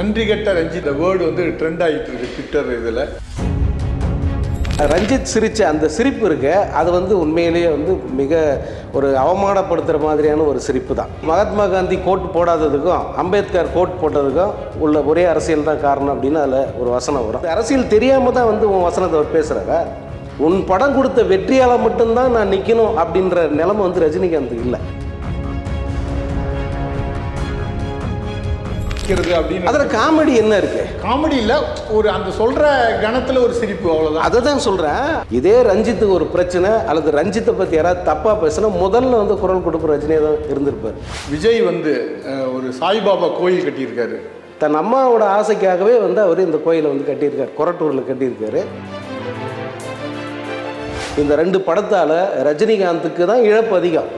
நன்றி கெட்ட ரஞ்சித் இந்த வேர்டு வந்து ட்ரெண்ட் ஆகிட்டு இருக்கு ட்விட்டர் இதில். ரஞ்சித் சிரிச்ச அந்த சிரிப்பு இருக்கு. அது வந்து உண்மையிலேயே வந்து மிக ஒரு அவமானப்படுத்துகிற மாதிரியான ஒரு சிரிப்பு தான். மகாத்மா காந்தி கோட் போடாததுக்கும் அம்பேத்கர் கோட் போட்டதுக்கும் உள்ள ஒரே அரசியல் தான் காரணம் அப்படின்னு அதில் ஒரு வசனம் வரும். அரசியல் தெரியாமல் தான் வந்து உன் வசனத்தை அவர் பேசுகிறாரா உன் படம் கொடுத்த வெற்றியால் மட்டும்தான் நான் நிற்கணும் அப்படின்ற நிலைமை வந்து ரஜினிகாந்த் இல்லை. இருக்கிறது அப்படின்னு. அதில் காமெடி என்ன இருக்குது காமெடியில் ஒரு அந்த சொல்கிற கணத்தில் ஒரு சிரிப்பு அவ்வளோதான் அதை தான் சொல்கிறேன் இதே ரஞ்சித்துக்கு ஒரு பிரச்சனை அல்லது ரஞ்சித்தை பற்றி யாராவது தப்பாக பேசினா முதல்ல வந்து குரல் கொடுக்குற ரஜினியாக தான் இருந்திருப்பார். விஜய் வந்து ஒரு சாய்பாபா கோயில் கட்டியிருக்காரு. தன் அம்மாவோட ஆசைக்காகவே வந்து அவர் இந்த கோயிலை வந்து கட்டியிருக்கார் கொரட்டூரில் கட்டியிருக்காரு. இந்த ரெண்டு படத்தால் ரஜினிகாந்துக்கு தான் இழப்பு அதிகம்.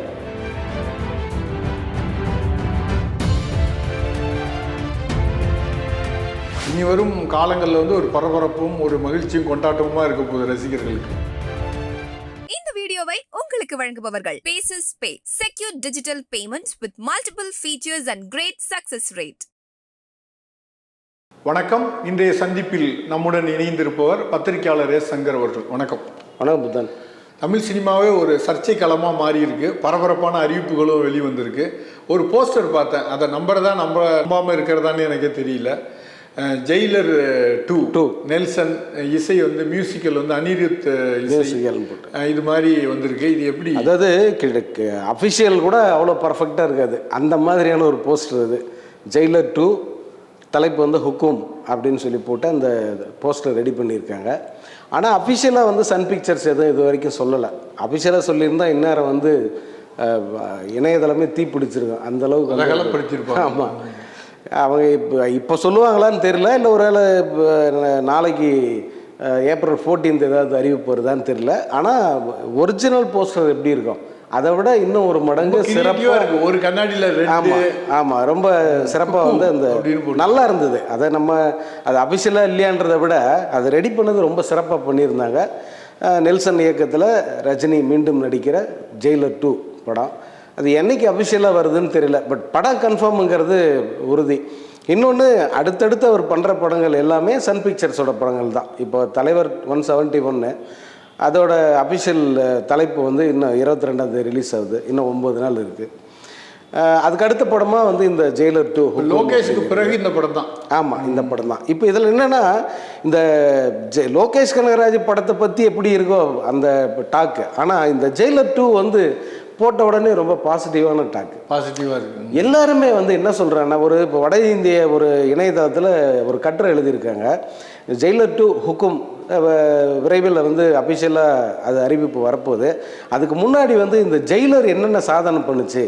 இனி வரும் காலங்களில் வந்து ஒரு பரபரப்பும் ஒரு மகிழ்ச்சியும் கொண்டாட்டமுமா இருக்க போகுது ரசிகர்களுக்கு. இந்த வீடியோவை உங்களுக்கு வழங்குபவர்கள் bases pay secure digital payment with multiple features and great success rate வணக்கம். இன்றைய சந்திப்பில் நம்முடன் இணைந்திருப்பவர் பத்திரிகையாளர் எஸ் சங்கர் அவர்கள். வணக்கம். வணக்கம் புத்தன். தமிழ் சினிமாவே ஒரு சர்ச்சை களமாக மாறி இருக்கு பரபரப்பான அறிவிப்புகளும் வெளிவந்திருக்கு. ஒரு போஸ்டர் பார்த்தேன். அதை நம்புறதா நம்ப நம்பாமல் இருக்கிறதான்னு எனக்கே தெரியல. Jailer two. Two. நெல்சன் இசை வந்து மியூசிக்கல் வந்து அனிருத் இசை. மியூசிக்கல்னு போட்டு. அஹ், இது மாதிரி வந்திருக்கு. இது எப்படி? அதாவது அஃபிஷியல் கூட அவ்வளோ பர்ஃபெக்டாக இருக்காது. அந்த மாதிரியான ஒரு போஸ்டர் அது. ஜெயிலர் டூ தலைப்பு வந்து ஹுக்கும் அப்படின்னு சொல்லி போட்டு அந்த போஸ்டர் ரெடி பண்ணியிருக்காங்க. ஆனால் அஃபிஷியலாக வந்து சன் பிக்சர்ஸ் எதுவும் இது வரைக்கும் சொல்லலை. அஃபிஷியலாக சொல்லியிருந்தா இந்நேரம் வந்து இணையதளமே தீ பிடிச்சிருக்கும் அந்த அளவுக்கு. ஆமாம் அவங்க இப்போ இப்போ சொல்லுவாங்களான்னு தெரியல இல்லை ஒருவேளை இப்போ நாளைக்கு ஏப்ரல் 14th ஏதாவது அறிவிப்பு வருதான்னு தெரியல. ஆனால் ஒரிஜினல் போஸ்டர் எப்படி இருக்கும்? அதை விட இன்னும் ஒரு மடங்கு சிறப்பாக இருக்கு. ஒரு கண்ணாடியில் ஆமாம் ஆமாம் ரொம்ப சிறப்பாக வந்து அந்த. நல்லா இருந்தது. அதை நம்ம அது அபிஷியலாக இல்லையான்றதை விட அதை ரெடி பண்ணது ரொம்ப சிறப்பாக பண்ணியிருந்தாங்க. நெல்சன் இயக்கத்தில் ரஜினி மீண்டும் நடிக்கிற ஜெயிலர் டூ படம். அது என்னைக்கு அபிஷியலாக வருதுன்னு தெரியல பட் படம் கன்ஃபார்முங்கிறது உறுதி. இன்னொன்று அடுத்தடுத்து அவர் பண்ணுற படங்கள் எல்லாமே சன் பிக்சர்ஸோட படங்கள் தான். இப்போ தலைவர் ஒன் செவன்ட்டி ஒன்று அதோட அபிஷியல் தலைப்பு வந்து இன்னும் இருபத்தி ரெண்டாந்தேதி ரிலீஸ் ஆகுது. இன்னும் ஒம்பது நாள் இருக்குது அதுக்கு அடுத்த படமாக வந்து இந்த ஜெயிலர் டூ லோகேஷுக்கு பிறகு இந்த படம் தான். ஆமாம் இந்த படம் தான். இப்போ இதில் என்னென்னா இந்த ஜெ லோகேஷ் கனகராஜ் படத்தை பற்றி எப்படி இருக்கோ அந்த டாக்கு. ஆனால் இந்த ஜெயிலர் டூ வந்து போட்ட உடனே ரொம்ப பாசிட்டிவான டாக்கு பாசிட்டிவாக இருக்கு. எல்லாருமே வந்து என்ன சொல்கிறாங்கன்னா ஒரு இப்போ வட இந்திய ஒரு இணையதளத்தில் ஒரு கட்டுரை எழுதியிருக்காங்க. ஜெயிலர் டு ஹுக்கும் விரைவில் வந்து அஃபிஷியலாக அது அறிவிப்பு வரப்போகுது. அதுக்கு முன்னாடி வந்து இந்த ஜெயிலர் என்னென்ன சாதனை பண்ணுச்சு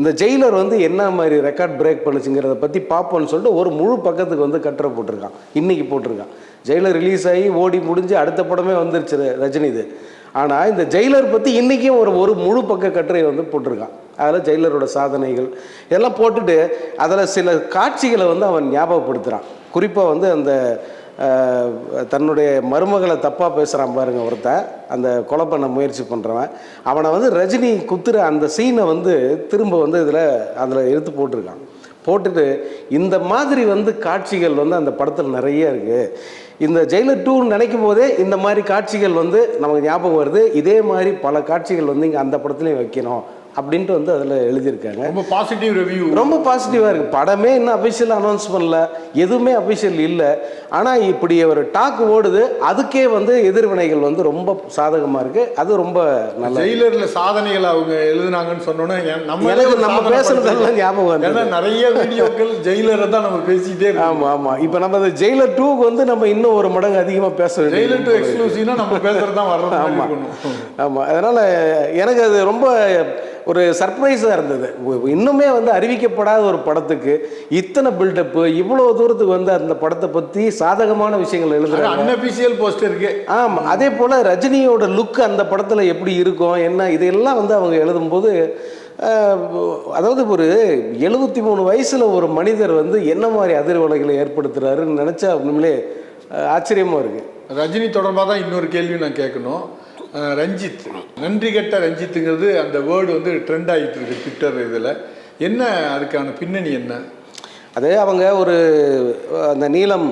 இந்த ஜெயிலர் வந்து என்ன மாதிரி ரெக்கார்ட் பிரேக் பண்ணுச்சுங்கிறத பற்றி பார்ப்போம்னு சொல்லிட்டு ஒரு முழு பக்கத்துக்கு வந்து கட்டுரை போட்டிருக்கான். இன்னைக்கு போட்டிருக்கான். ஜெயிலர் ரிலீஸ் ஆகி ஓடி முடிஞ்சு அடுத்த படமே வந்துருச்சு ரஜினி இது ஆனால் இந்த ஜெயிலர் பற்றி இன்றைக்கும் ஒரு ஒரு முழு பக்க கட்டுரை வந்து போட்டிருக்கான். அதில் ஜெயிலரோட சாதனைகள் இதெல்லாம் போட்டுட்டு அதில் சில காட்சிகளை வந்து அவன் ஞாபகப்படுத்துகிறான் குறிப்பாக வந்து அந்த தன்னுடைய மருமகளை தப்பாக பேசுகிறான் பாருங்க ஒருத்தன் அந்த கொலை பண்ண முயற்சி பண்ணுறவன் அவனை வந்து ரஜினி குத்துற அந்த சீனை வந்து திரும்ப வந்து இதில் அதில் எடுத்து போட்டிருக்கான். போட்டுட்டு இந்த மாதிரி வந்து காட்சிகள் வந்து அந்த படத்தில் நிறைய இருக்குது இந்த ஜெயிலர் டூன்னு நினைக்கும் போதே இந்த மாதிரி காட்சிகள் வந்து நமக்கு ஞாபகம் வருது. இதே மாதிரி பல காட்சிகள் வந்து இங்கே அந்த படத்துலையும் வைக்கணும். அப்படின்ட்டு வந்து அதில் எழுதியிருக்காங்க. ரொம்ப பாசிட்டிவ் ரிவ்யூ ரொம்ப பாசிட்டிவாக இருக்குது படமே இன்னும் அஃபிஷியல் அனௌன்ஸ் பண்ணல. எதுவுமே அஃபிஷியல் இல்லை. ஆனால் இப்படி ஒரு டாக் ஓடுது. அதுக்கே வந்து எதிர்வினைகள் வந்து ரொம்ப சாதகமாக இருக்குது அது ரொம்ப நல்ல ஜெயிலர்ல சாதனைகள் அவங்க எழுதுனாங்கன்னு சொன்னோன்னே நம்ம நம்ம பேசுனதெல்லாம். ஞாபகம். ஏன்னா நிறைய வீடியோக்கள் ஜெயிலரை தான் நம்ம பேசிக்கிட்டே ஆமாம் ஆமாம் இப்போ நம்ம இந்த ஜெயிலர் டூக்கு வந்து நம்ம இன்னும் ஒரு மடங்கு அதிகமாக பேச வேண்டியது ஜெயிலர் டு எக்ஸ்க்ளூசிவ்னா நம்ம பேசுறது தான் வர்றது ஆமாம் ஆமாம் அதனால் எனக்கு அது ரொம்ப ஒரு சர்ப்ரைஸாக இருந்தது. இன்னுமே வந்து அறிவிக்கப்படாத ஒரு படத்துக்கு இத்தனை பில்டப்பு இவ்வளோ தூரத்துக்கு வந்து அந்த படத்தை பற்றி சாதகமான விஷயங்கள் எழுதுறாங்க. அன்அபிஷியல் போஸ்டருக்கு ஆமாம் அதே போல் ரஜினியோட லுக் அந்த படத்தில் எப்படி இருக்கும் என்ன இதெல்லாம் வந்து அவங்க எழுதும்போது அதாவது ஒரு எழுபத்தி மூணு வயசில் ஒரு மனிதர் வந்து என்ன மாதிரி அதிர்வலைகளை ஏற்படுத்துறாருன்னு நினச்சா உண்மையிலே அஹ், ஆச்சரியமா இருக்குது ரஜினி தொடர்பாக தான் இன்னொரு கேள்வி நான் கேட்கணும். ரஞ்சித். நன்றி கெட்ட ரஞ்சித்துங்கிறது அந்த வேர்டு வந்து ட்ரெண்ட் ஆகிட்டு இருக்கு ட்விட்டர் இதில். என்ன அதுக்கான பின்னணி என்ன? அது அவங்க ஒரு அந்த நீளம்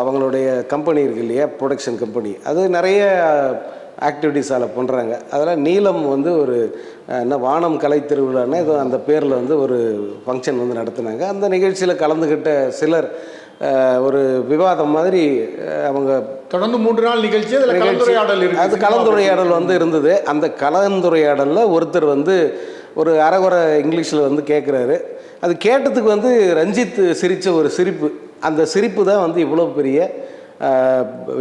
அவங்களுடைய கம்பெனி இருக்கு இல்லையா? ப்ரொடக்ஷன் கம்பெனி அது நிறைய ஆக்டிவிட்டீஸ் அதில் பண்ணுறாங்க அதில் நீளம் வந்து ஒரு என்ன வானம் கலை திருவிழான்னு ஏதோ அந்த பேரில் வந்து ஒரு ஃபங்க்ஷன் வந்து நடத்துனாங்க. அந்த நிகழ்ச்சியில் கலந்துக்கிட்ட சிலர் ஒரு விவாதம் மாதிரி அவங்க தொடர்ந்து மூன்று நாள் நிகழ்ச்சி அதுல கலந்துரையாடல் அது கலந்துரையாடல் வந்து இருந்தது. அந்த கலந்துரையாடலில் ஒருத்தர் வந்து ஒரு அரைகுறை இங்கிலீஷில் வந்து கேட்குறாரு அது கேட்டதுக்கு வந்து ரஞ்சித் சிரித்த ஒரு சிரிப்பு. அந்த சிரிப்பு தான் வந்து இவ்வளோ பெரிய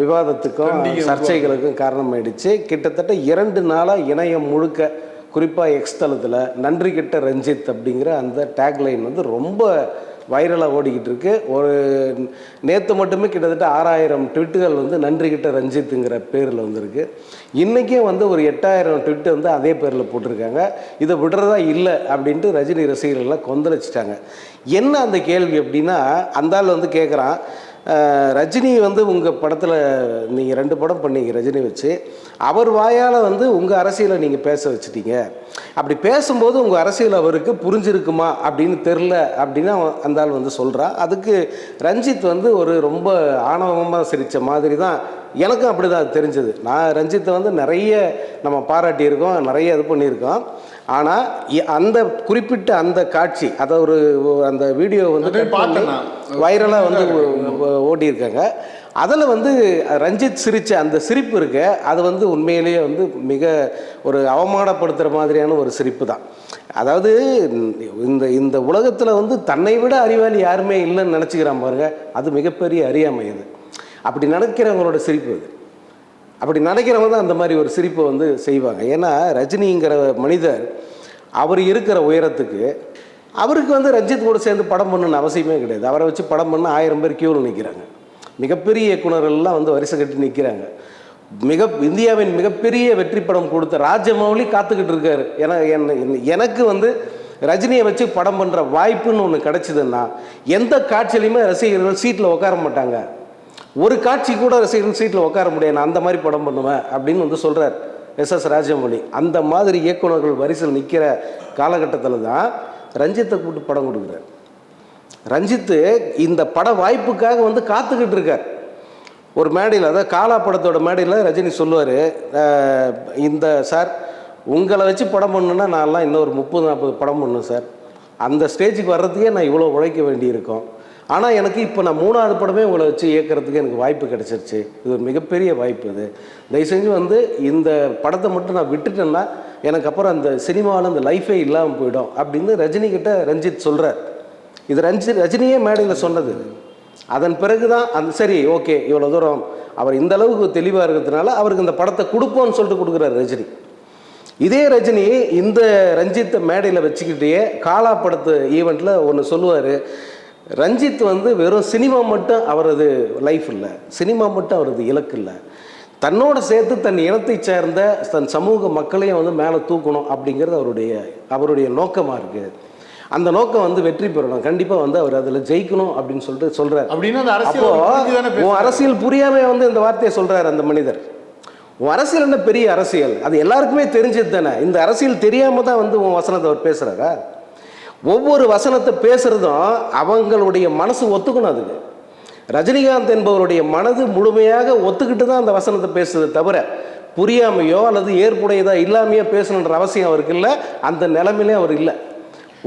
விவாதத்துக்கும் சர்ச்சைகளுக்கும் காரணமாயிடுச்சு. கிட்டத்தட்ட இரண்டு நாளாக இணையம் முழுக்க குறிப்பாக எக்ஸ் தளத்தில் நன்றி கெட்ட ரஞ்சித் அப்படிங்கிற அந்த டேக்லைன் வந்து ரொம்ப வைரலாக ஓடிக்கிட்டு இருக்கு. ஒரு நேற்று மட்டுமே கிட்டத்தட்ட ஆறாயிரம் ட்விட்டுகள் வந்து நன்றி கிட்ட ரஞ்சித்துங்கிற பேரில் வந்திருக்கு. இன்றைக்கும் வந்து ஒரு எட்டாயிரம் ட்விட்டு வந்து அதே பேரில் போட்டிருக்காங்க. இதை விடுறதா இல்லை அப்படின்ட்டு ரஜினி ரசிகர்கள்லாம் கொந்தளிச்சிட்டாங்க. என்ன அந்த கேள்வி அப்படின்னா அந்த ஆள் வந்து கேட்குறான் ரஜினி வந்து உங்கள் படத்தில் நீங்கள் ரெண்டு படம் பண்ணீங்க ரஜினி வச்சு. அவர் வாயால் வந்து உங்கள் அரசியலை நீங்கள் பேச வச்சுட்டீங்க. அப்படி பேசும்போது உங்கள் அரசியல் அவருக்கு புரிஞ்சிருக்குமா அப்படின்னு தெரில அப்படின்னு அவன் அந்த ஆள் வந்து சொல்கிறான் அதுக்கு ரஞ்சித் வந்து ஒரு ரொம்ப ஆணவமாக சிரித்த மாதிரி தான் எனக்கும் அப்படி தான் தெரிஞ்சது. நான் ரஞ்சித்தை வந்து நிறைய நம்ம பாராட்டியிருக்கோம் நிறைய இது பண்ணியிருக்கோம். ஆனால் அந்த குறிப்பிட்ட அந்த காட்சி அதை ஒரு அந்த வீடியோ வந்து. வைரலாக வந்து ஓடி இருக்காங்க அதில் வந்து ரஞ்சித் சிரிச்ச அந்த சிரிப்பு இருக்க. அது வந்து உண்மையிலேயே வந்து மிக ஒரு அவமானப்படுத்துகிற மாதிரியான ஒரு சிரிப்பு தான். அதாவது இந்த இந்த உலகத்தில் வந்து தன்னை விட அறிவாளி யாருமே இல்லைன்னு நினச்சிக்கிறான் பாருங்க. அது மிகப்பெரிய அறியாமை அது. அப்படி நினைக்கிறவங்களோட சிரிப்பு அது. அப்படி நினைக்கிறவங்க தான் அந்த மாதிரி ஒரு சிரிப்பை வந்து செய்வாங்க. ஏன்னா ரஜினிங்கிற மனிதர் அவர் இருக்கிற உயரத்துக்கு அவருக்கு வந்து ரஞ்சித் கூட சேர்ந்து படம் பண்ணணும்னு அவசியமே கிடையாது. அவரை வச்சு படம் பண்ண ஆயிரம் பேர் கியூவில் நிற்கிறாங்க மிகப்பெரிய இயக்குனர்கள்லாம் வந்து வரிசை கட்டி நிற்கிறாங்க மிக இந்தியாவின் மிகப்பெரிய வெற்றி படம் கொடுத்த ராஜமௌலி காத்துக்கிட்டு இருக்காரு. ஏன்னா என்ன- எனக்கு வந்து ரஜினியை வச்சு படம் பண்ணுற வாய்ப்புன்னு ஒன்று கிடச்சிதுன்னா எந்த காட்சியிலையுமே ரசிகர்கள் சீட்டில் உட்கார மாட்டாங்க. ஒரு காட்சி கூட ரசிகர்கள் சீட்டில் உட்கார முடியாது. நான் அந்த மாதிரி படம் பண்ணுவேன் அப்படின்னு வந்து சொல்கிறார் எஸ் எஸ் ராஜமௌழி அந்த மாதிரி இயக்குனர்கள் வரிசையில் நிற்கிற காலகட்டத்தில் தான் ரஞ்சித்தை கூப்பிட்டு படம் கொடுக்குறார். ரஞ்சித்து இந்த பட வாய்ப்புக்காக வந்து காத்துக்கிட்டு இருக்கார். ஒரு மேடையில் அதாவது காலா படத்தோட மேடையில் ரஜினி சொல்லுவார் இந்த சார் உங்களை வச்சு படம் பண்ணுன்னா நான்லாம் இன்னும் ஒரு முப்பது நாற்பது படம் பண்ணணும் சார். அந்த ஸ்டேஜுக்கு வர்றதுக்கே நான் இவ்வளோ உழைக்க வேண்டியிருக்கும். ஆனால் எனக்கு இப்போ நான் மூணாவது படமே உங்களை வச்சு இயக்கிறதுக்கு எனக்கு வாய்ப்பு கிடைச்சிருச்சு. இது ஒரு மிகப்பெரிய வாய்ப்பு இது தயவு செஞ்சு வந்து இந்த படத்தை மட்டும் நான் விட்டுட்டேன்னா எனக்கு அப்புறம் அந்த சினிமாவில் அந்த லைஃபே இல்லாமல் போயிடும் அப்படின்னு ரஜினிகிட்ட ரஞ்சித் சொல்கிறார் இது ரஞ்சித் ரஜினியே மேடையில் சொன்னது. அதன் பிறகு தான் அந்த சரி ஓகே இவ்வளோ தூரம் அவர் இந்த அளவுக்கு தெளிவாக இருக்கிறதுனால அவருக்கு இந்த படத்தை கொடுப்போம்னு சொல்லிட்டு கொடுக்குறாரு ரஜினி. இதே ரஜினி இந்த ரஞ்சித்தை மேடையில் வச்சுக்கிட்டே காலா படத்து ஈவெண்ட்டில் ஒன்று சொல்லுவார். ரஞ்சித் வந்து வெறும் சினிமா மட்டும் அவரது லைஃப் இல்லை. சினிமா மட்டும் அவரது இலக்கு இல்லை. தன்னோட சேர்த்து தன் இனத்தை சேர்ந்த தன் சமூக மக்களையும் வந்து மேலே தூக்கணும் அப்படிங்கிறது அவருடைய அவருடைய நோக்கமாக இருக்குது அந்த நோக்கம் வந்து வெற்றி பெறணும். கண்டிப்பாக வந்து அவர் அதில் ஜெயிக்கணும் அப்படின்னு சொல்லிட்டு சொல்கிறார் அப்படின்னா அந்த அரசியல் அப்போ உன். அரசியல் புரியாம வந்து இந்த வார்த்தையை சொல்றாரு அந்த மனிதர். உன் அரசியல் என்ன பெரிய அரசியல்? அது எல்லாருக்குமே தெரிஞ்சது தானே. இந்த அரசியல் தெரியாம தான் வந்து உன் வசனத்தை அவர் பேசுறாரா? ஒவ்வொரு வசனத்தை பேசுகிறதும் அவங்களுடைய மனசு ஒத்துக்கணும் அதுக்கு. ரஜினிகாந்த் என்பவருடைய மனது முழுமையாக ஒத்துக்கிட்டு தான் அந்த வசனத்தை பேசுது தவிர புரியாமையோ அல்லது ஏற்புடையதோ இல்லாமையோ பேசணுன்ற அவசியம் அவருக்கு இல்லை அந்த நிலைமையிலே அவர் இல்லை.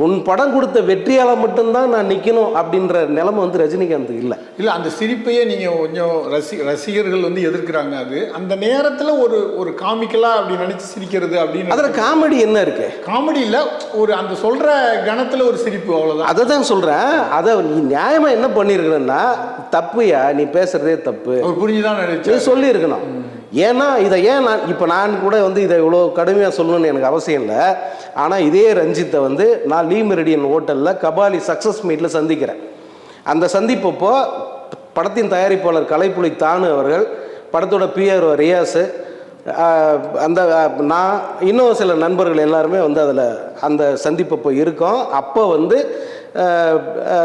உன் படம் கொடுத்த வெற்றியால மட்டும்தான் நான் நிற்கணும் அப்படின்ற நிலைமை வந்து ரஜினிகாந்துக்கு இல்லை. இல்ல அந்த சிரிப்பையே நீங்க கொஞ்சம் ரசி ரசிகர்கள் வந்து எதிர்க்கிறாங்க அது. அந்த நேரத்துல ஒரு ஒரு காமிக்கலா அப்படி நினைச்சு சிரிக்கிறது அப்படின்னு அதில் காமெடி என்ன இருக்கு? காமெடி இல்ல ஒரு அந்த சொல்ற கணத்துல ஒரு சிரிப்பு அவ்வளவுதான். அதை தான் சொல்கிறேன் அதை நீ நியாயமாக என்ன பண்ணியிருக்கணும்னா தப்புயா? நீ பேசுகிறதே தப்பு. புரிஞ்சுதான் நினைச்சு சொல்லியிருக்கணும். ஏன்னா இதை ஏன் நான் இப்போ நான் கூட வந்து இதை இவ்வளோ கடுமையாக சொல்லணும்னு எனக்கு அவசியம் இல்லை. ஆனால் இதே ரஞ்சித்தை வந்து நான் லீ மெரிடியன் ஹோட்டலில் கபாலி சக்ஸஸ் மீட்டில் சந்திக்கிறேன். அந்த சந்திப்பப்போ படத்தின் தயாரிப்பாளர் கலைப்புலி தானு அவர்கள் படத்தோட பிஆர் ரியாஸு அந்த நான் இன்னும் சில நண்பர்கள் எல்லாருமே வந்து அதில் அந்த சந்திப்பப்போ இருக்கோம். அப்போ வந்து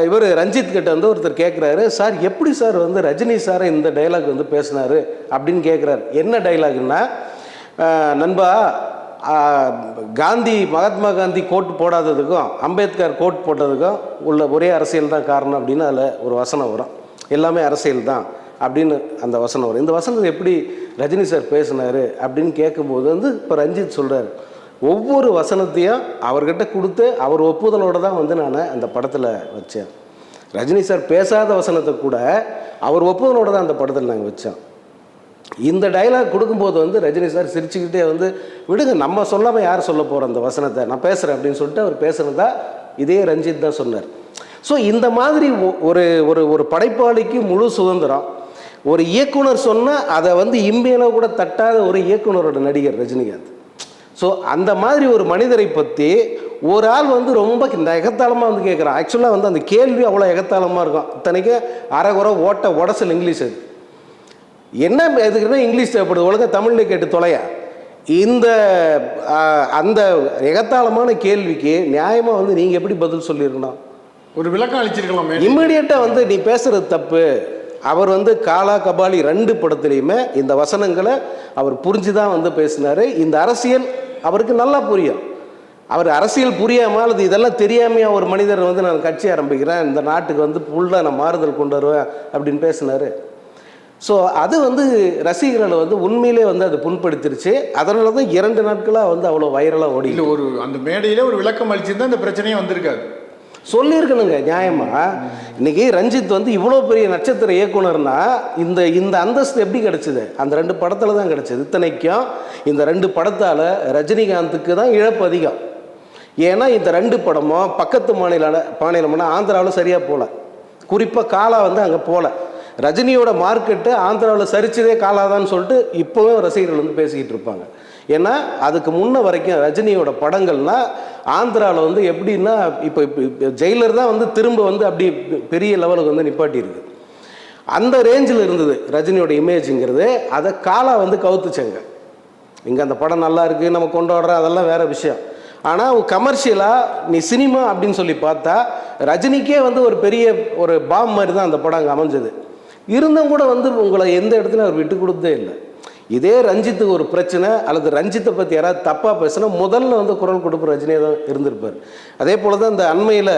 இவர் ரஞ்சித் கிட்ட வந்து ஒருத்தர் கேட்குறாரு சார் எப்படி சார் வந்து ரஜினி சாரை இந்த டைலாக் வந்து பேசினார்? அப்படின்னு கேட்குறாரு என்ன டைலாக்னா நண்பா காந்தி மகாத்மா காந்தி கோட் போடாததுக்கும் அம்பேத்கர் கோட் போட்டதுக்கும் உள்ள ஒரே அரசியல் தான் காரணம் அப்படின்னு அதில் ஒரு வசனம் வரும். எல்லாமே அரசியல் தான் அப்படின்னு அந்த வசனம் வரும். இந்த வசனத்தை எப்படி ரஜினி சார் பேசினார் அப்படின்னு கேட்கும்போது வந்து இப்போ ரஞ்சித் சொல்கிறார் ஒவ்வொரு வசனத்தையும் அவர்கிட்ட கொடுத்து அவர் ஒப்புதலோடு தான் வந்து நான் அந்த படத்தில் வச்சேன். ரஜினி சார் பேசாத வசனத்தை கூட அவர் ஒப்புதலோடு தான் அந்த படத்தில் நாங்கள் வச்சோம். இந்த டைலாக் கொடுக்கும்போது வந்து ரஜினி சார் சிரிச்சுக்கிட்டே வந்து விடுங்க நம்ம சொல்லாமல் யார் சொல்ல போகிறோம் அந்த வசனத்தை? நான் பேசுகிறேன் அப்படின்னு சொல்லிட்டு அவர் பேசுனதா இதே ரஞ்சித் தான் சொன்னார். ஸோ இந்த மாதிரி ஒ- ஒரு ஒரு ஒரு படைப்பாளிக்கு முழு சுதந்திரம். ஒரு இயக்குனர் சொன்னால் அதை வந்து இம்மையில கூட தட்டாத ஒரு இயக்குனரோட நடிகர் ரஜினிகாந்த். ஸோ அந்த மாதிரி ஒரு மனிதரை பற்றி ஒரு ஆள் வந்து ரொம்ப இந்த எகத்தாளமாக வந்து கேட்குறான் ஆக்சுவலாக வந்து அந்த கேள்வி அவ்வளோ எகத்தாளமாக இருக்கும். இத்தனைக்கு அரைகுறை ஓட்ட உடசல் இங்கிலீஷ் அது. என்ன எதுக்குன்னா இங்கிலீஷ் தேவைப்படுது. ஒழுங்கா தமிழில் கேட்டு தொலையா. இந்த அந்த எகத்தாளமான கேள்விக்கு நியாயமாக வந்து நீங்கள் எப்படி பதில் சொல்லியிருக்கணும்? ஒரு விளக்கம் அளிச்சிருக்கலாம். இம்மிடியட்டாக வந்து நீ பேசுறது தப்பு. அவர் வந்து காலா கபாலி ரெண்டு படத்துலையுமே இந்த வசனங்களை அவர் புரிஞ்சு தான் வந்து பேசினார். இந்த அரசியல் அவருக்கு நல்லா புரியும். அவர் அரசியல் புரியாமல் அல்லது இதெல்லாம் தெரியாமையாக ஒரு மனிதர் வந்து நான் கட்சி ஆரம்பிக்கிறேன் இந்த நாட்டுக்கு வந்து ஃபுல்லாக நான் மாறுதல் கொண்டு வருவேன் அப்படின்னு பேசினார். ஸோ அது வந்து ரசிகர்களை வந்து உண்மையிலே வந்து அது புண்படுத்திருச்சு. அதனால தான் இரண்டு நாட்களாக வந்து அவ்வளோ வைரலாக ஓடி ஒரு அந்த மேடையிலே ஒரு விளக்கம் அளிச்சிருந்தா இந்த பிரச்சனையே வந்திருக்காது. சொல்லியிருக்கணுங்க நியாயமா? இன்னைக்கு ரஞ்சித் வந்து இவ்வளோ பெரிய நட்சத்திர இயக்குனர்னா இந்த இந்த அந்தஸ்து எப்படி கிடைச்சது? அந்த ரெண்டு படத்தில் தான் கிடைச்சது. இத்தனைக்கும் இந்த ரெண்டு படத்தால் ரஜினிகாந்துக்கு தான் இழப்பு அதிகம். ஏன்னா இந்த ரெண்டு படமும் பக்கத்து மாநில மாநிலம்னா ஆந்திராவில் சரியாக போகல குறிப்பாக காலா வந்து அங்கே போகல ரஜினியோட மார்க்கெட்டு ஆந்திராவில் சரிச்சதே காலாதான்னு சொல்லிட்டு இப்போவே ரசிகர்கள் வந்து பேசிக்கிட்டு இருப்பாங்க. ஏன்னா அதுக்கு முன்ன வரைக்கும் ரஜினியோட படங்கள்னா ஆந்திராவில் வந்து எப்படின்னா இப்போ இப்போ ஜெயிலர் தான் வந்து திரும்ப வந்து அப்படி பெரிய லெவலுக்கு வந்து நிப்பாட்டியிருக்கு. அந்த ரேஞ்சில் இருந்தது ரஜினியோட இமேஜுங்கிறது அதை காலா வந்து கவுத்துச்சங்க. இங்கே அந்த படம் நல்லா இருக்குது நம்ம கொண்டாடுறோம் அதெல்லாம் வேற விஷயம். ஆனால் கமர்ஷியலாக நீ சினிமா அப்படின்னு சொல்லி பார்த்தா ரஜினிக்கே வந்து ஒரு பெரிய ஒரு பாம் மாதிரி தான் அந்த படம் அங்கே அமைஞ்சது. இருந்தும் கூட வந்து உங்களை எந்த இடத்துலையும் அவர் விட்டு கொடுத்ததே இல்லை. இதே ரஞ்சித்துக்கு ஒரு பிரச்சனை அல்லது ரஞ்சித்தை பற்றி யாராவது தப்பாக பேசினா முதல்ல வந்து குரல் கொடுப்பு ரஜினியே தான் இருந்திருப்பார். அதே போல தான் இந்த அண்மையில்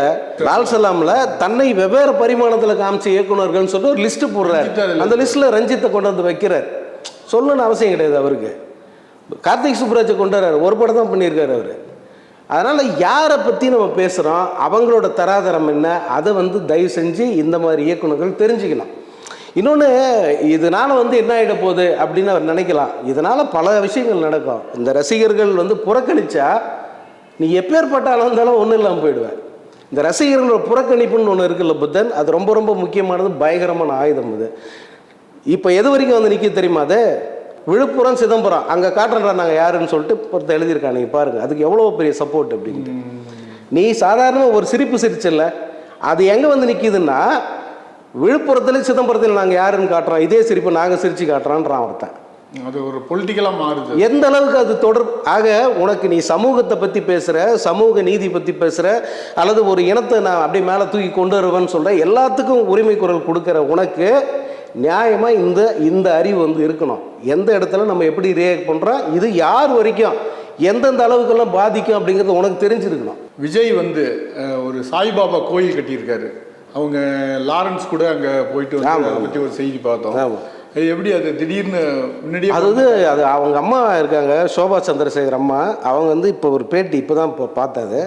லால் சலாமில் தன்னை வெவ்வேறு பரிமாணத்தில் காமிச்ச இயக்குனர்கள்னு சொல்லிட்டு ஒரு லிஸ்ட்டு போடுறாரு. அந்த லிஸ்ட்டில் ரஞ்சித்தை கொண்டு வந்து வைக்கிறார். சொல்லணும்னு அவசியம் கிடையாது அவருக்கு. கார்த்திக் சுப்ராஜை கொண்டு வர்றாரு. ஒரு படம் தான் பண்ணியிருக்காரு அவர். அதனால் யாரை பற்றி நம்ம பேசுகிறோம் அவங்களோட தராதரம் என்ன அதை வந்து தயவு செஞ்சு இந்த மாதிரி இயக்குனர்கள் தெரிஞ்சுக்கணும் இன்னொன்று இதனால் வந்து என்ன ஆகிட போகுது அப்படின்னு அவர் நினைக்கலாம். இதனால் பல விஷயங்கள் நடக்கும். இந்த ரசிகர்கள் வந்து புறக்கணிச்சா நீ எப்பேற்பட்ட இருந்தாலும் ஒன்றும் இல்லாமல் போயிடுவேன் இந்த ரசிகர்களோட புறக்கணிப்புன்னு ஒன்று இருக்குல்ல புத்தன் அது ரொம்ப ரொம்ப முக்கியமானது பயங்கரமான ஆயுதம் அது. இப்போ எது வரைக்கும் வந்து நிற்க தெரியுமா அது? விழுப்புரம் சிதம்பரம். அங்கே காட்டுறா நாங்கள் யாருன்னு சொல்லிட்டு ஒருத்தர் எழுதியிருக்காங்க நீங்கள் பாருங்கள் அதுக்கு எவ்வளோ பெரிய சப்போர்ட் அப்படின்ட்டு. நீ சாதாரணமாக ஒரு சிரிப்பு சிரிச்சல அது எங்கே வந்து நிற்கிதுன்னா விழுப்புரத்தில் சிதம்பரத்தில் நாங்கள் யாருன்னு காட்டுறோம். இதே சிரிப்பு நாங்கள் சிரித்து காட்டுறோன்றான் ஒருத்தன் அது ஒரு பொலிட்டிக்கலா மாறுது. எந்த அளவுக்கு அது தொடர் ஆக உனக்கு நீ சமூகத்தை பற்றி பேசுகிற சமூக நீதி பற்றி பேசுகிற அல்லது ஒரு இனத்தை நான் அப்படியே மேலே தூக்கி கொண்டு வருவேன்னு சொல்கிற எல்லாத்துக்கும் உரிமை குரல் கொடுக்குற உனக்கு நியாயமாக இந்த இந்த அறிவு வந்து இருக்கணும். எந்த இடத்துல நம்ம எப்படி ரியாக்ட் பண்ணுறோம் இது யார் வரைக்கும் எந்தெந்த அளவுக்கெல்லாம் பாதிக்கும் அப்படிங்கிறது உனக்கு தெரிஞ்சிருக்கணும். விஜய் வந்து ஒரு சாய்பாபா கோயில் கட்டியிருக்காரு. அவங்க லாரன்ஸ் கூட அங்க போயிட்டு வந்து அதை பத்தி ஒரு செய்தி பார்த்தோம். எப்படி அது திடீர்னு முன்னாடியே அது வந்து அது அவங்க அம்மா இருக்காங்க சோபா சந்திரசேகர் அம்மா. அவங்க வந்து இப்போ ஒரு பேட்டி இப்போ தான் இப்போ பார்த்தது.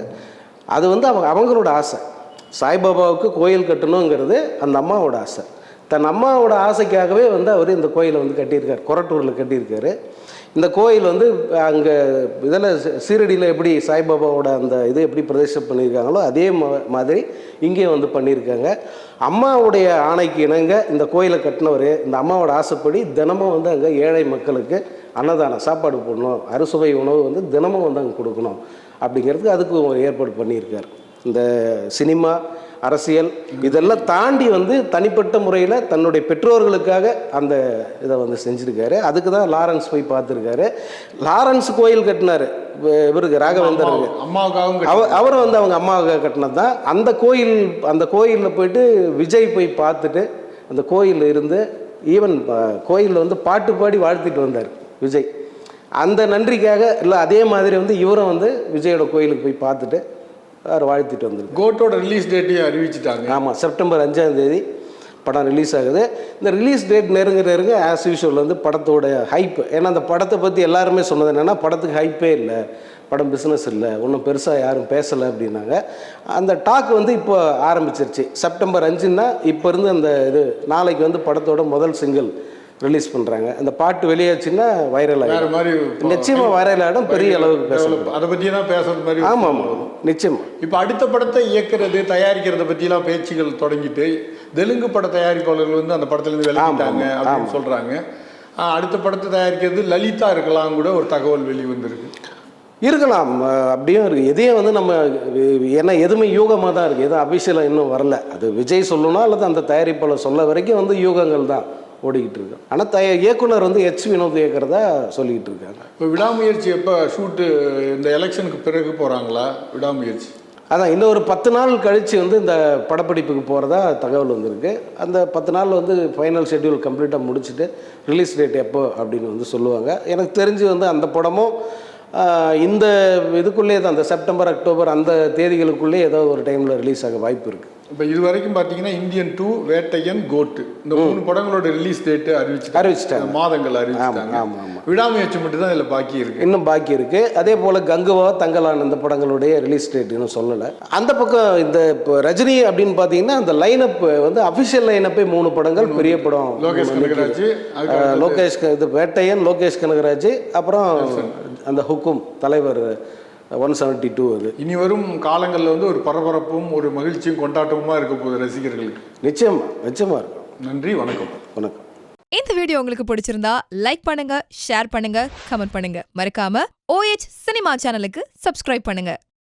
அது வந்து அவங்க அவங்களோட ஆசை. சாய்பாபாவுக்கு கோயில் கட்டணுங்கிறது அந்த அம்மாவோட ஆசை. தன் அம்மாவோட ஆசைக்காகவே வந்து அவர் இந்த கோயிலை வந்து கட்டியிருக்காரு கொரட்டூரில் கட்டியிருக்காரு. இந்த கோயில் வந்து அங்கே இதில் சீரடியில் எப்படி சாய்பாபாவோட அந்த இது எப்படி பிரதேசம் பண்ணியிருக்காங்களோ அதே மா- மாதிரி இங்கே வந்து பண்ணியிருக்காங்க. அம்மாவுடைய ஆணைக்கு இணங்க இந்த கோயிலை கட்டினவர் இந்த அம்மாவோட ஆசைப்படி தினமும் வந்து அங்கே ஏழை மக்களுக்கு அன்னதானம் சாப்பாடு போடணும் அறுசுவை உணவு வந்து தினமும் வந்து அங்கே கொடுக்கணும் அப்படிங்கிறதுக்கு அதுக்கு ஒரு ஏற்பாடு பண்ணியிருக்கார். இந்த சினிமா அரசியல் இதெல்லாம் தாண்டி வந்து தனிப்பட்ட முறையில் தன்னுடைய பெற்றோர்களுக்காக அந்த இதை வந்து செஞ்சுருக்காரு. அதுக்கு தான் லாரன்ஸ் போய் பார்த்துருக்காரு. லாரன்ஸ் கோயில் கட்டினார். இவருக்கு ராகவேந்தருக்கு. அம்மா- அம்மாவுக்காகவும் அவர் அவரை வந்து அவங்க அம்மாவுக்கு கட்டினது தான். அந்த கோயில் அந்த கோயிலில் போயிட்டு விஜய் போய் பார்த்துட்டு அந்த கோயிலில் இருந்து ஈவன் கோயிலில் வந்து பாட்டு பாடி வாழ்த்திட்டு வந்தார் விஜய். அந்த நன்றிக்காக இல்லை அதே மாதிரி வந்து இவரும் வந்து விஜயோட கோயிலுக்கு போய் பார்த்துட்டு அவர் வாழ்த்திட்டு வந்திருக்கு. கோட்டோட ரிலீஸ் டேட்டையும் அறிவிச்சிட்டாங்க. ஆமாம் செப்டம்பர் அஞ்சாம் தேதி படம் ரிலீஸ் ஆகுது. இந்த ரிலீஸ் டேட் நெருங்க நெருங்க ஆஸ் யூஷுவல் வந்து படத்தோட ஹைப் ஏன்னா அந்த படத்தை பற்றி எல்லாருமே சொன்னது என்னென்னா படத்துக்கு ஹைப்பே இல்லை. படம் பிஸ்னஸ் இல்லை. ஒன்றும் பெருசாக யாரும் பேசலை அப்படின்னாங்க. அந்த டாக் வந்து இப்போ ஆரம்பிச்சிருச்சு. செப்டம்பர் அஞ்சுன்னா இப்போ இருந்து அந்த இது நாளைக்கு வந்து படத்தோட முதல் சிங்கிள் ரிலீஸ் பண்ணுறாங்க அந்த பாட்டு வெளியாச்சுன்னா வைரல் வேற ஆகிடும் மாதிரி நிச்சயமாக வைரல் ஆகிடும் பெரிய அளவுக்கு பேசலாம் டெவலப் அதை பற்றி தான் பேசுறது மாதிரி ஆமாம் ஆமாம். நிச்சயமாக இப்போ அடுத்த படத்தை இயக்குறது தயாரிக்கிறத பற்றிலாம் பேச்சுகள் தொடங்கிட்டு தெலுங்கு பட தயாரிப்பாளர்கள் வந்து அந்த படத்துலேருந்து ஆமா, அப்படின்னு சொல்கிறாங்க அடுத்த படத்தை தயாரிக்கிறது லலிதா இருக்கலாம் கூட ஒரு தகவல் வெளி வந்திருக்கு. இருக்கலாம். அப்படியும் இருக்குது எதையும் வந்து நம்ம ஏன்னா எதுவுமே யூகமாக தான் இருக்குது எதுவும் அபிஷியலாக இன்னும் வரல. அது விஜய் சொல்லணும் அல்லது அந்த தயாரிப்பாளர் சொல்ல வரைக்கும் வந்து யூகங்கள் தான். ஓடிக்கிட்டு இருக்கு ஆனால் தய இயக்குனர் வந்து எச் வினோத் இயக்கிறதா சொல்லிக்கிட்டு இருக்காங்க இப்போ விடாமுயற்சி எப்போ ஷூட்டு இந்த எலெக்ஷனுக்கு பிறகு போகிறாங்களா விடாமுயற்சி. அதான் இன்னும் ஒரு பத்து நாள் கழித்து வந்து இந்த படப்பிடிப்புக்கு போகிறதா தகவல் வந்திருக்கு. அந்த பத்து நாள் வந்து ஃபைனல் ஷெட்யூல் கம்ப்ளீட்டாக முடிச்சுட்டு ரிலீஸ் டேட் எப்போ அப்படின்னு வந்து சொல்லுவாங்க. எனக்கு தெரிஞ்சு வந்து அந்த படமும் இந்த இதுக்குள்ளேயே தான் அந்த செப்டம்பர் அக்டோபர் அந்த தேதிகளுக்குள்ளே ஏதோ ஒரு டைமில் ரிலீஸ் ஆக வாய்ப்பு இருக்குது இப்போ இது வரைக்கும் பார்த்தீங்கன்னா இந்தியன் டூ வேட்டையன் கோட்டு. இந்த மூணு படங்களோட ரிலீஸ் டேட்டு அறிவிச்சிட்டாங்க. அறிவிச்சிட்டாங்க. மாதங்கள் அறிவிச்சிட்டாங்க. ஆமாம், ஆமாம். விடாமுயற்சி மட்டும் தான் இதில் பாக்கி இருக்கு. இன்னும் பாக்கி இருக்குது அதே போல் கங்குவா தங்கலான் இந்த படங்களுடைய ரிலீஸ் டேட் இன்னும் சொல்லலை. அந்த பக்கம் இந்த இப்போ ரஜினி அப்படின்னு பார்த்தீங்கன்னா அந்த லைனப் வந்து அஃபிஷியல் லைனப்பே மூணு படங்கள் பெரிய படம். லோகேஷ் கனகராஜ் லோகேஷ் இது வேட்டையன் லோகேஷ் கனகராஜ் அப்புறம் அந்த ஹுக்கும் தலைவர் ஒன் செவன்ட்டி டூ அது. இனி வரும் காலங்களில் வந்து ஒரு பரபரப்பும் ஒரு மகிழ்ச்சியும் கொண்டாட்டமுமா இருக்க போகுது ரசிகர்களுக்கு. நிச்சயமா நிச்சயமா இருக்கும். நன்றி வணக்கம். வணக்கம். இந்த வீடியோ உங்களுக்கு பிடிச்சிருந்தா லைக் பண்ணுங்க ஷேர் பண்ணுங்க கமெண்ட் பண்ணுங்க. மறக்காம ஓஎச் சினிமா சேனலுக்கு சப்ஸ்கிரைப் பண்ணுங்க.